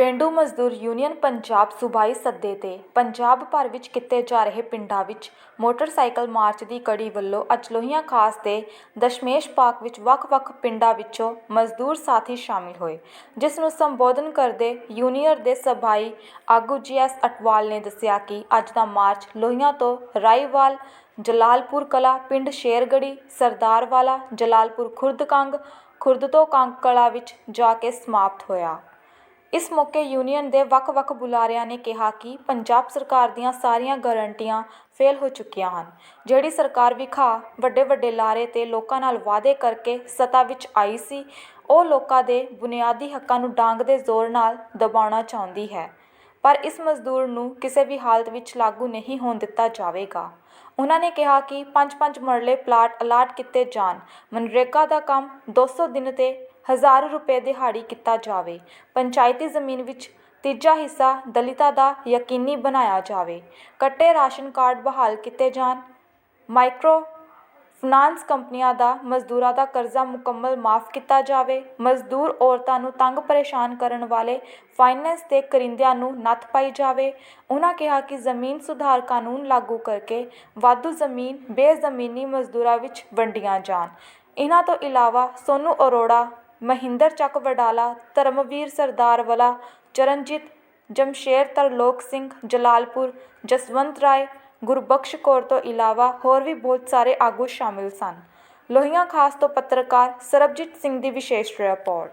ਪੇਂਡੂ ਮਜ਼ਦੂਰ ਯੂਨੀਅਨ ਪੰਜਾਬ ਸੂਬਾਈ ਸੱਦੇ ਤੇ। ਪੰਜਾਬ ਭਰ ਵਿੱਚ ਕੀਤੇ ਜਾ ਰਹੇ ਪਿੰਡਾਂ ਵਿੱਚ ਮੋਟਰਸਾਈਕਲ ਮਾਰਚ ਦੀ ਕੜੀ ਵੱਲੋਂ ਅੱਜ ਲੋਹੀਆਂ ਖਾਸ ਦੇ ਦਸ਼ਮੇਸ਼ ਪਾਕ ਵਿੱਚ ਵੱਖ-ਵੱਖ ਪਿੰਡਾਂ ਵਿੱਚੋਂ ਮਜ਼ਦੂਰ ਸਾਥੀ ਸ਼ਾਮਿਲ ਹੋਏ, ਜਿਸ ਨੂੰ ਸੰਬੋਧਨ ਕਰਦੇ ਯੂਨੀਅਨ ਦੇ ਸਭਾਈ ਆਗੂ ਜੀਐਸ ਅਟਵਾਲ ਨੇ ਦੱਸਿਆ ਕਿ ਅੱਜ ਦਾ ਮਾਰਚ ਲੋਹੀਆਂ ਤੋਂ ਰਾਈਵਾਲ, ਜਲਾਲਪੁਰ ਕਲਾ, ਪਿੰਡ ਸ਼ੇਰਗੜੀ, ਸਰਦਾਰਵਾਲਾ, ਜਲਾਲਪੁਰ ਖੁਰਦ ਕੰਗ, ਖੁਰਦ ਤੋਂ ਕੰਗ ਕਲਾ ਵਿੱਚ ਜਾ ਕੇ ਸਮਾਪਤ ਹੋਇਆ। ਇਸ ਮੌਕੇ ਯੂਨੀਅਨ ਦੇ ਵੱਖ-ਵੱਖ ਬੁਲਾਰਿਆਂ ਨੇ ਕਿਹਾ ਕਿ ਪੰਜਾਬ ਸਰਕਾਰ ਦੀਆਂ ਸਾਰੀਆਂ ਗਾਰੰਟੀਆਂ ਫੇਲ ਹੋ ਚੁੱਕੀਆਂ ਹਨ। ਜਿਹੜੀ ਸਰਕਾਰ ਵਿਖਾ ਵੱਡੇ ਵੱਡੇ ਲਾਰੇ ਤੇ ਲੋਕਾਂ ਨਾਲ ਵਾਅਦੇ ਕਰਕੇ ਸੱਤਾ ਵਿੱਚ ਆਈ ਸੀ, ਉਹ ਲੋਕਾਂ ਦੇ ਬੁਨਿਆਦੀ ਹੱਕਾਂ ਨੂੰ ਡਾਂਗ ਦੇ ਜ਼ੋਰ ਨਾਲ ਦਬਾਉਣਾ ਚਾਹੁੰਦੀ ਹੈ। ਪਰ ਇਸ ਮਜ਼ਦੂਰ ਨੂੰ ਕਿਸੇ ਵੀ ਹਾਲਤ ਵਿੱਚ ਲਾਗੂ ਨਹੀਂ ਹੋਣ ਦਿੱਤਾ ਜਾਵੇਗਾ। ਉਹਨਾਂ ਨੇ ਕਿਹਾ ਕਿ ਪੰਜ ਪੰਜ ਮਰਲੇ ਪਲਾਟ ਅਲਾਟ ਕੀਤੇ ਜਾਣ। ਮਨਰੇਗਾ ਦਾ ਕੰਮ 200 ਦਿਨ ਤੇ ਹਜ਼ਾਰ ਰੁਪਏ ਦਿਹਾੜੀ ਕੀਤਾ ਜਾਵੇ। ਪੰਚਾਇਤੀ ਜ਼ਮੀਨ ਵਿੱਚ ਤੀਜਾ ਹਿੱਸਾ ਦਲਿਤਾਂ ਦਾ ਯਕੀਨੀ ਬਣਾਇਆ ਜਾਵੇ। ਕੱਟੇ ਰਾਸ਼ਨ ਕਾਰਡ ਬਹਾਲ ਕੀਤੇ ਜਾਣ। ਮਾਈਕਰੋ ਫਾਈਨਾਂਸ ਕੰਪਨੀਆਂ ਦਾ ਮਜ਼ਦੂਰਾਂ ਦਾ ਕਰਜ਼ਾ ਮੁਕੰਮਲ ਮਾਫ ਕੀਤਾ ਜਾਵੇ। ਮਜ਼ਦੂਰ ਔਰਤਾਂ ਨੂੰ ਤੰਗ ਪਰੇਸ਼ਾਨ ਕਰਨ ਵਾਲੇ ਫਾਈਨੈਂਸ ਦੇ ਕਰਿੰਦਿਆਂ ਨੂੰ ਨੱਥ ਪਾਈ ਜਾਵੇ। ਉਹਨਾਂ ਕਿਹਾ ਕਿ ਜ਼ਮੀਨ ਸੁਧਾਰ ਕਾਨੂੰਨ ਲਾਗੂ ਕਰਕੇ ਵਾਧੂ ਜ਼ਮੀਨ, ਬੇਜ਼ਮੀਨੀ ਮਜ਼ਦੂਰਾਂ ਵਿੱਚ ਵੰਡੀਆਂ ਜਾਣ। ਇਹਨਾਂ ਤੋਂ ਇਲਾਵਾ ਸੋਨੂ ਅਰੋੜਾ ਮਹਿੰਦਰ ਚੱਕ ਵਡਾਲਾ, ਧਰਮਵੀਰ ਸਰਦਾਰਵਾਲਾ ਚਰਨਜੀਤ ਜਮਸ਼ੇਰ ਤਰਲੋਕ ਸਿੰਘ, ਜਲਾਲਪੁਰ, ਜਸਵੰਤ ਰਾਏ, ਗੁਰਬਖਸ਼ ਕੌਰ ਤੋਂ ਇਲਾਵਾ ਹੋਰ ਵੀ ਬਹੁਤ ਸਾਰੇ ਆਗੂ ਸ਼ਾਮਿਲ ਸਨ। ਲੋਹੀਆਂ ਖਾਸ ਤੋਂ ਪੱਤਰਕਾਰ ਸਰਬਜੀਤ ਸਿੰਘ ਦੀ ਵਿਸ਼ੇਸ਼ ਰਿਪੋਰਟ।